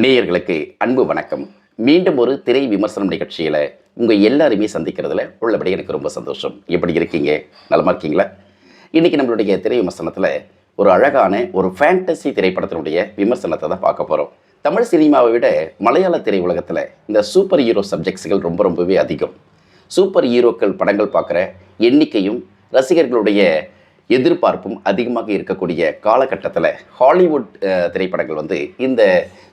நேயர்களுக்கு அன்பு வணக்கம். மீண்டும் ஒரு திரை விமர்சனம் நிகழ்ச்சியில் உங்கள் எல்லாருமே சந்திக்கிறதுல உள்ளபடி எனக்கு ரொம்ப சந்தோஷம். எப்படி இருக்கீங்க? நலமாக இருக்கீங்களா? இன்றைக்கி நம்மளுடைய திரை விமர்சனத்தில் ஒரு அழகான ஒரு ஃபேண்டசி திரைப்படத்தினுடைய விமர்சனத்தை தான் பார்க்க போகிறோம் தமிழ் சினிமாவை விட மலையாள திரையுலகத்தில் இந்த சூப்பர் ஹீரோ சப்ஜெக்ட்ஸ்கள் ரொம்ப ரொம்பவே அதிகம். சூப்பர் ஹீரோக்கள் படங்கள் பார்க்குற எண்ணிக்கையும் ரசிகர்களுடைய எதிர்பார்ப்பும் அதிகமாக இருக்கக்கூடிய காலகட்டத்தில் ஹாலிவுட் திரைப்படங்கள் வந்து இந்த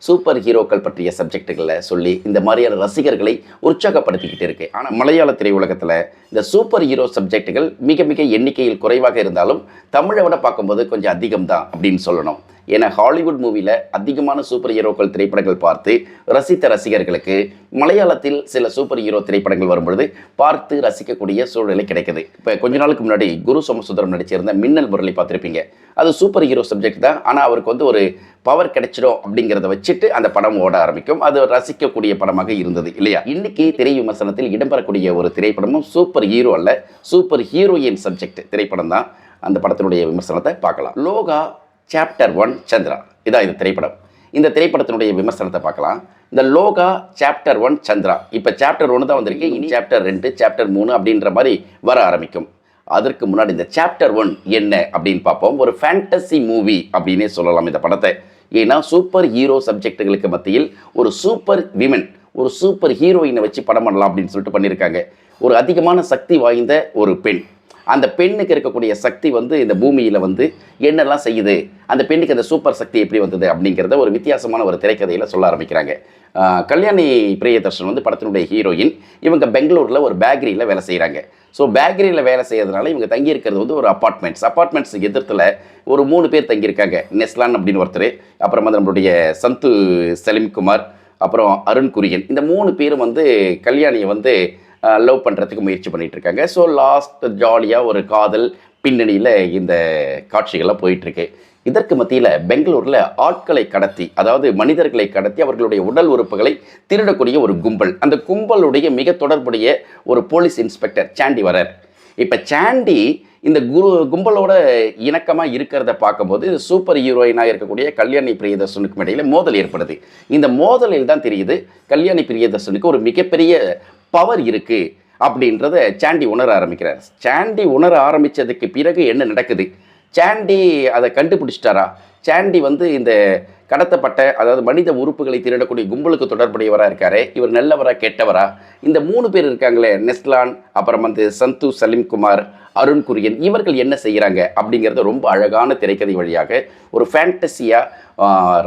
சூப்பர் ஹீரோக்கள் பற்றிய சப்ஜெக்டுகளை சொல்லி இந்த மாதிரியான ரசிகர்களை உற்சாகப்படுத்திக்கிட்டு இருக்கு. ஆனால் மலையாள திரையுலகத்தில் இந்த சூப்பர் ஹீரோ சப்ஜெக்டுகள் மிக மிக எண்ணிக்கையில் குறைவாக இருந்தாலும் தமிழை விட பார்க்கும்போது கொஞ்சம் அதிகம் தான் அப்படின்னு சொல்லணும். ஏன்னா ஹாலிவுட் மூவியில் அதிகமான சூப்பர் ஹீரோக்கள் திரைப்படங்கள் பார்த்து ரசித்த ரசிகர்களுக்கு மலையாளத்தில் சில சூப்பர் ஹீரோ திரைப்படங்கள் வரும்பொழுது பார்த்து ரசிக்கக்கூடிய சூழ்நிலை கிடைக்குது. இப்போ கொஞ்ச நாளுக்கு முன்னாடி குரு சோமசுந்தரம் நடிச்சிருந்த மின்னல் முரளி பார்த்துருப்பீங்க. அது சூப்பர் ஹீரோ சப்ஜெக்ட் தான். ஆனால் அவருக்கு வந்து ஒரு பவர் கிடைச்சிடும் அப்படிங்கிறத வச்சுட்டு அந்த படம் ஓட ஆரம்பிக்கும். அது ரசிக்கக்கூடிய படமாக இருந்தது இல்லையா? இன்னைக்கு திரை விமர்சனத்தில் இடம்பெறக்கூடிய ஒரு திரைப்படமும் சூப்பர் ஹீரோ அல்ல சூப்பர் ஹீரோயின் சப்ஜெக்ட் திரைப்படம் தான். அந்த படத்தினுடைய விமர்சனத்தை பார்க்கலாம். லோகா சாப்டர் ஒன் சந்திரா இதான் இந்த திரைப்படம். இந்த திரைப்படத்தினுடைய விமர்சனத்தை பார்க்கலாம். இந்த லோகா சாப்டர் ஒன் சந்திரா இப்போ சாப்டர் ஒன்று தான் வந்திருக்கு. இனி சாப்டர் ரெண்டு சாப்டர் மூணு அப்படின்ற மாதிரி வர ஆரம்பிக்கும். அதற்கு முன்னாடி இந்த சாப்டர் ஒன் என்ன அப்படின்னு பார்ப்போம். ஒரு ஃபேண்டசி மூவி அப்படின்னே சொல்லலாம் இந்த படத்தை. ஏன்னா சூப்பர் ஹீரோ சப்ஜெக்டுகளுக்கு மத்தியில் ஒரு சூப்பர் விமன் ஒரு சூப்பர் ஹீரோயினை வச்சு படம் பண்ணலாம் அப்படின்னு சொல்லிட்டு பண்ணியிருக்காங்க. ஒரு அதிகமான சக்தி வாய்ந்த ஒரு பெண். அந்த பெண்ணுக்கு இருக்கக்கூடிய சக்தி வந்து இந்த பூமியில் வந்து என்னெல்லாம் செய்யுது? அந்த பெண்ணுக்கு அந்த சூப்பர் சக்தி எப்படி வந்தது? அப்படிங்கிறத ஒரு வித்தியாசமான ஒரு திரைக்கதையில் சொல்ல ஆரம்பிக்கிறாங்க. கல்யாணி பிரியதர்ஷன் வந்து படத்தினுடைய ஹீரோயின். இவங்க பெங்களூரில் ஒரு பேக்கரியில் வேலை செய்கிறாங்க ஸோ பேக்கரியில் வேலை செய்யறதுனால இவங்க தங்கியிருக்கிறது வந்து ஒரு அப்பார்ட்மெண்ட்ஸ் அப்பார்ட்மெண்ட்ஸ் எதிர்த்தில் ஒரு மூணு பேர் தங்கியிருக்காங்க. நெஸ்லான் அப்படின்னு ஒருத்தர் அப்புறம் வந்து நம்மளுடைய சந்து சலீம்குமார் அப்புறம் அருண் குரியன். இந்த மூணு பேரும் வந்து கல்யாணியை வந்து லவ் பண்ணுறதுக்கு முயற்சி பண்ணிட்டு இருக்காங்க ஸோ லாஸ்ட் ஜாலியாக ஒரு காதல் பின்னணியில் இந்த காட்சிகள்லாம் போயிட்டுருக்கு. இதற்கு மத்தியில் பெங்களூரில் ஆட்களை கடத்தி அதாவது மனிதர்களை கடத்தி அவர்களுடைய உடல் உறுப்புகளை திருடக்கூடிய ஒரு கும்பல். அந்த கும்பலுடைய மிக தொடர்புடைய ஒரு போலீஸ் இன்ஸ்பெக்டர் சாண்டி வரார். இப்போ சாண்டி இந்த குரு கும்பலோட இணக்கமாக இருக்கிறத பார்க்கும்போது சூப்பர் ஹீரோயினாக இருக்கக்கூடிய கல்யாணி பிரியதர்ஷனுக்கும் இடையில மோதல் ஏற்படுது. இந்த மோதலில் தான் தெரியுது கல்யாணி பிரியதர்ஷனுக்கு ஒரு மிகப்பெரிய பவர் இருக்குது அப்படின்றத சாண்டி உணர ஆரம்பிக்கிறார். சாண்டி உணர ஆரம்பித்ததுக்கு பிறகு என்ன நடக்குது? சாண்டி அதை கண்டுபிடிச்சிட்டாரா? சாண்டி வந்து இந்த கடத்தப்பட்ட அதாவது மனித உறுப்புகளை திருடக்கூடிய கும்பலுக்கு தொடர்புடையவராக இருக்காரு. இவர் நல்லவரா கெட்டவரா? இந்த மூணு பேர் இருக்காங்களே நெஸ்லான் அப்புறம் வந்து சந்து சலீம்குமார் அருண் குரியன் இவர்கள் என்ன செய்கிறாங்க அப்படிங்கிறத ரொம்ப அழகான திரைக்கதை வழியாக ஒரு ஃபேண்டசியாக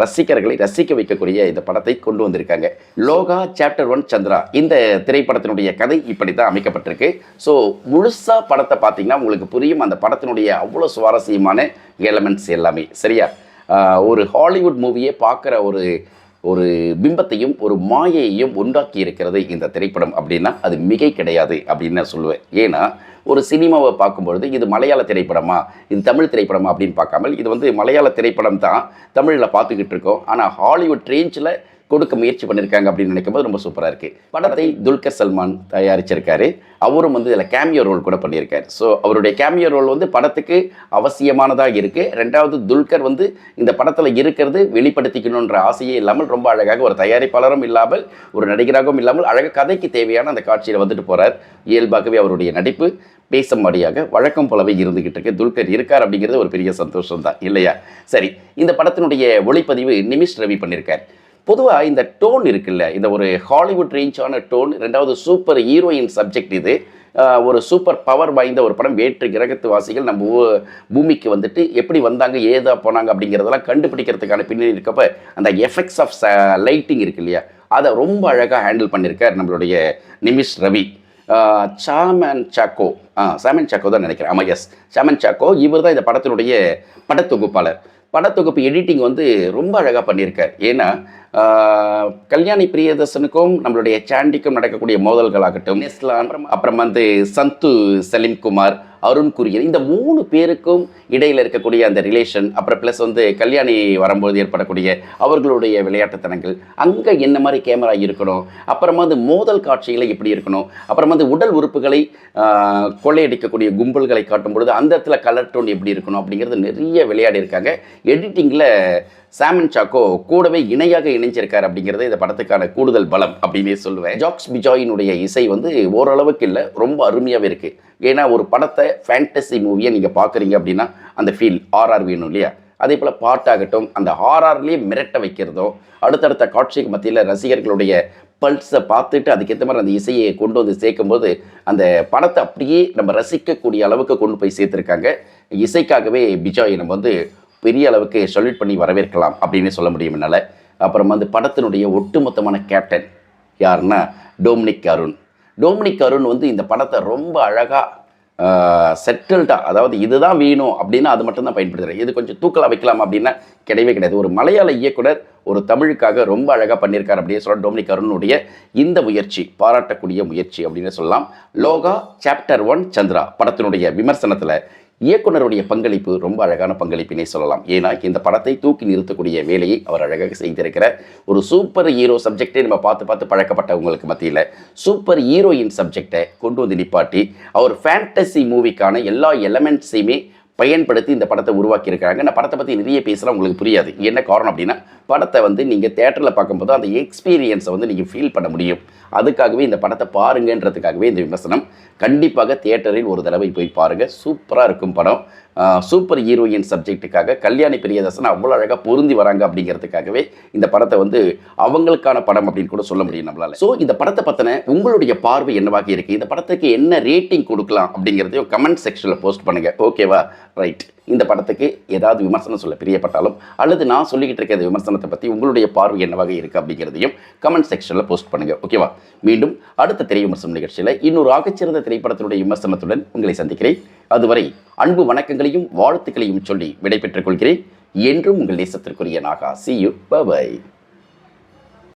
ரசிகர்களை ரசிக்க வைக்கக்கூடிய இந்த படத்தை கொண்டு வந்திருக்காங்க. லோகா சாப்டர் ஒன் சந்திரா. இந்த திரைப்படத்தினுடைய கதை இப்படி தான் அமைக்கப்பட்டிருக்கு. ஸோ முழுசாக படத்தை பார்த்தீங்கன்னா உங்களுக்கு புரியும். அந்த படத்தினுடைய அவ்வளோ சுவாரஸ்யமான எலமெண்ட்ஸ் எல்லாமே. சரியா? ஒரு ஹாலிவுட் மூவியை பார்க்குற ஒரு ஒரு பிம்பத்தையும் ஒரு மாயையையும் உண்டாக்கி இருக்கிறது இந்த திரைப்படம் அப்படின்னா அது மிகை கிடையாது அப்படின்னு நான் சொல்லுவேன். ஏன்னா ஒரு சினிமாவை பார்க்கும்பொழுது இது மலையாள திரைப்படமா இது தமிழ் திரைப்படமா அப்படின்னு பார்க்காமல் இது வந்து மலையாள திரைப்படம் தான் தமிழில் பார்த்துக்கிட்டு இருக்கோம். ஆனால் ஹாலிவுட் ரேஞ்சில் கொடுக்க முயற்சி பண்ணியிருக்காங்க அப்படின்னு நினைக்கும்போது ரொம்ப சூப்பராக இருக்குது படத்தை துல்கர் சல்மான் தயாரிச்சிருக்காரு. அவரும் வந்து இதில் கேமியோ ரோல் கூட பண்ணியிருக்காரு. ஸோ அவருடைய கேமியோ ரோல் வந்து படத்துக்கு அவசியமானதாக இருக்குது ரெண்டாவது துல்கர் வந்து இந்த படத்தில் இருக்கிறது வெளிப்படுத்திக்கணுன்ற ஆசையே இல்லாமல் ரொம்ப அழகாக ஒரு தயாரிப்பாளரும் இல்லாமல் ஒரு நடிகராகவும் இல்லாமல் அழகாக கதைக்கு தேவையான அந்த காட்சியில் வந்துட்டு போகிறார் இயல்பாகவே அவருடைய நடிப்பு பேசும்படியாக வழக்கம் போலவே இருந்துகிட்டு இருக்கு. துல்கர் இருக்கார் அப்படிங்கிறது ஒரு பெரிய சந்தோஷம் தான் இல்லையா? சரி இந்த படத்தினுடைய ஒளிப்பதிவு நிமிஷ் ரவி பண்ணியிருக்கார். பொதுவாக இந்த டோன் இருக்குல்ல இந்த ஒரு ஹாலிவுட் ரேஞ்சான டோன் ரெண்டாவது சூப்பர் ஹீரோயின் சப்ஜெக்ட் இது. ஒரு சூப்பர் பவர் வாய்ந்த ஒரு படம் வேற்று கிரகத்து வாசிகள் நம்ம பூமிக்கு வந்துட்டு எப்படி வந்தாங்க ஏதா போனாங்க அப்படிங்கிறதெல்லாம் கண்டுபிடிக்கிறதுக்கான பின்னணி இருக்கப்ப அந்த எஃபெக்ட்ஸ் ஆஃப் லைட்டிங் இருக்கு இல்லையா அதை ரொம்ப அழகாக ஹேண்டில் பண்ணியிருக்கார் நம்மளுடைய நிமிஷ் ரவி. சாமன் சாக்கோ. சாமன் சாக்கோ தான் நினைக்கிறேன். ஆமாம் எஸ் சாமன் சாக்கோ இவர் தான் இந்த படத்தினுடைய படத்தொகுப்பாளர். படத்தொகுப்பு எடிட்டிங் வந்து ரொம்ப அழகாக பண்ணியிருக்கார் ஏன்னா கல்யாணி பிரியதர்சனுக்கும் நம்மளுடைய சாண்டிக்கும் நடக்கக்கூடிய மோதல்களாகட்டும் நெஸ்லான் அப்புறம் வந்து சந்து சலீம்குமார் அருண் குரியன் இந்த மூணு பேருக்கும் இடையில் இருக்கக்கூடிய அந்த ரிலேஷன் அப்புறம் ப்ளஸ் வந்து கல்யாணி வரும்போது ஏற்படக்கூடிய அவர்களுடைய விளையாட்டுத்தனங்கள் அங்கே என்ன மாதிரி கேமரா இருக்கணும் அப்புறமா வந்து மோதல் காட்சிகளை எப்படி இருக்கணும் அப்புறமா வந்து உடல் உறுப்புகளை கொள்ளையடிக்கக்கூடிய கும்பல்களை காட்டும் பொழுது அந்த இடத்துல கலர் டோன் எப்படி இருக்கணும் அப்படிங்கிறது நிறைய விளையாடி இருக்காங்க. எடிட்டிங்கில் சாமன் சாக்கோ கூடவே இணையாக இணைஞ்சிருக்காரு அப்படிங்கிறது இந்த படத்துக்கான கூடுதல் பலம் அப்படின்னே சொல்லுவேன். ஜாக்ஸ் பிஜாயினுடைய இசை வந்து ஓரளவுக்கு இல்லை ரொம்ப அருமையாகவே இருக்குது ஏன்னா ஒரு படத்தை ஃபேண்டசி மூவியை நீங்கள் பார்க்குறீங்க அப்படின்னா அந்த ஃபீல் ஆர்ஆர் வேணும் இல்லையா? அதே போல் பாட்டாகட்டும் அந்த ஆர்ஆர்லேயே மிரட்ட வைக்கிறதோ அடுத்தடுத்த காட்சிக்கு மத்தியில் ரசிகர்களுடைய பல்ஸை பார்த்துட்டு அதுக்கேற்ற மாதிரி அந்த இசையை கொண்டு வந்து சேர்க்கும்போது அந்த படத்தை அப்படியே நம்ம ரசிக்கக்கூடிய அளவுக்கு கொண்டு போய் சேர்த்துருக்காங்க. இசைக்காகவே பிஜாயை நம்ம வந்து பெரிய அளவுக்கு சொல்யூட் பண்ணி வரவேற்கலாம் அப்படின்னு சொல்ல முடியும் என்னால். அப்புறம் வந்து படத்தினுடைய ஒட்டுமொத்தமான கேப்டன் யாருன்னா டோமினிக் அருண். டோமினிக் அருண் வந்து இந்த படத்தை ரொம்ப அழகாக செட்டில்டாக அதாவது இதுதான் வேணும் அப்படின்னா அது மட்டும்தான் பயன்படுத்துகிறேன் இது கொஞ்சம் தூக்கலாக வைக்கலாம் அப்படின்னா கிடையவே கிடையாது. ஒரு மலையாள இயக்குனர் ஒரு தமிழுக்காக ரொம்ப அழகாக பண்ணியிருக்கார் அப்படின்னு சொல்ல டோமினிக் அருணுடைய இந்த முயற்சி பாராட்டக்கூடிய முயற்சி அப்படின்னு சொல்லலாம். லோகா சாப்டர் ஒன் சந்திரா படத்தினுடைய விமர்சனத்தில் இயக்குனருடைய பங்களிப்பு ரொம்ப அழகான பங்களிப்பினை சொல்லலாம். ஏன்னா இந்த படத்தை தூக்கி நிறுத்தக்கூடிய வேலையை அவர் அழகாக செய்திருக்கிறார். ஒரு சூப்பர் ஹீரோ சப்ஜெக்டை நம்ம பார்த்து பார்த்து பழக்கப்பட்டவங்களுக்கு மத்தியில் சூப்பர் ஹீரோயின் சப்ஜெக்டை கொண்டு வந்து நிப்பாட்டி அவர் ஃபேண்டசி மூவிக்கான எல்லா எலமெண்ட்ஸையுமே பயன்படுத்தி இந்த படத்தை உருவாக்கியிருக்காங்க. நான் படத்தை பற்றி நிறைய பேசலாம் உங்களுக்கு புரியாது. என்ன காரணம் அப்படின்னா படத்தை வந்து நீங்கள் தேட்டரில் பார்க்கும்போது அந்த எக்ஸ்பீரியன்ஸை வந்து நீங்கள் ஃபீல் பண்ண முடியும். அதுக்காகவே இந்த படத்தை பாருங்கன்றதுக்காகவே இந்த விமர்சனம். கண்டிப்பாக தேட்டரில் ஒரு தடவை போய் பாருங்கள் சூப்பராக இருக்கும் படம். சூப்பர் ஹீரோயின் சப்ஜெக்ட்டுக்காக கல்யாணி பிரியதர்சன் அவ்வளோ அழகாக பொருந்தி வராங்க அப்படிங்கிறதுக்காகவே இந்த படத்தை வந்து அவங்களுக்கான படம் அப்படின்னு கூட சொல்ல முடியும் நம்மளால். ஸோ இந்த படத்தை பற்றின உங்களுடைய பார்வை என்னவாக இருக்குது இந்த படத்துக்கு என்ன ரேட்டிங் கொடுக்கலாம் அப்படிங்கிறதையும் கமெண்ட் செக்ஷனில் போஸ்ட் பண்ணுங்கள் ஓகேவா ரைட் இந்த படத்துக்கு ஏதாவது விமர்சனம் சொல்ல பிரியப்பட்டாலும் அல்லது நான் சொல்லிக்கிட்டு இருக்க இந்த விமர்சனத்தை பற்றி உங்களுடைய பார்வை என்னவாக இருக்குது அப்படிங்கிறதையும் கமெண்ட் செக்ஷனில் போஸ்ட் பண்ணுங்கள் ஓகேவா மீண்டும் அடுத்த திரை விமர்சனம் நிகழ்ச்சியில் இன்னொரு ஆகச்சிறந்த திரைப்படத்தினுடைய விமர்சனத்துடன் உங்களை சந்திக்கிறேன். அதுவரை அன்பு வணக்கங்களையும் வாழ்த்துக்களையும் சொல்லி விடைபெற்றுக் கொள்கிறேன். என்றும் உங்கள் நேசத்திற்குரிய நாகா. See you bye